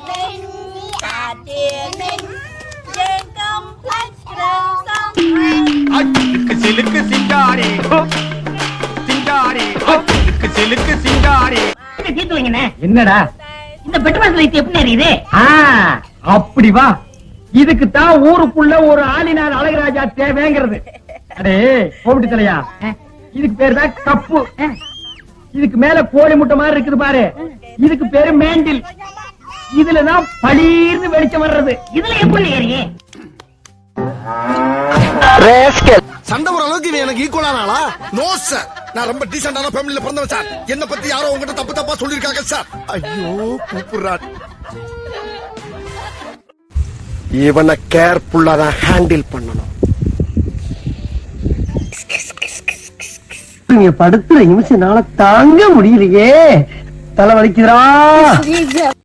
hạt tiền minh trên công khách rừng sông. சிலுக்கு சிலுக்கு சிங்காரி சிங்காரி சிலுக்கு சிலுக்கு சிங்காரி தீர்த்து வைங்கண்ணே என்னடா? இந்த பெட்ரோல் லைட் எப்படி ஆ அப்படி வா. இதுக்கு தான் ஊருக்குள்ள ஒரு ஆளினார் அழகராஜா தேவைங்கிறது. அடே கோபிட்டு தலையா? இதுக்கு பேர் தான் கப்பு. இதுக்கு மேல கோழி முட்டை மாதிரி இருக்குது பாரு. இதுக்கு பேரு மேண்டில். இதுலதான் பளீர்னு வெளிச்சம் வர்றது. இதுல எப்படி எரியே சண்டை ஒரு அளவுக்கு இவன் எனக்கு ஈக்குவலான ஆளா? நோ சார் நான் ரொம்ப டீசென்டான ஃபேமிலில பிறந்தவன் சார் என்ன பத்தி யாரோ உங்ககிட்ட தப்பு தப்பா சொல்லிருக்காங்க சார் ஐயோ கூப்பிடுறான். இவனை கேர்ஃபுல்லா தான் ஹேண்டில் பண்ணணும். நீங்க படுத்துற நிமிஷம் நாள தாங்க முடியலையே. தலை வலிக்குதுடா.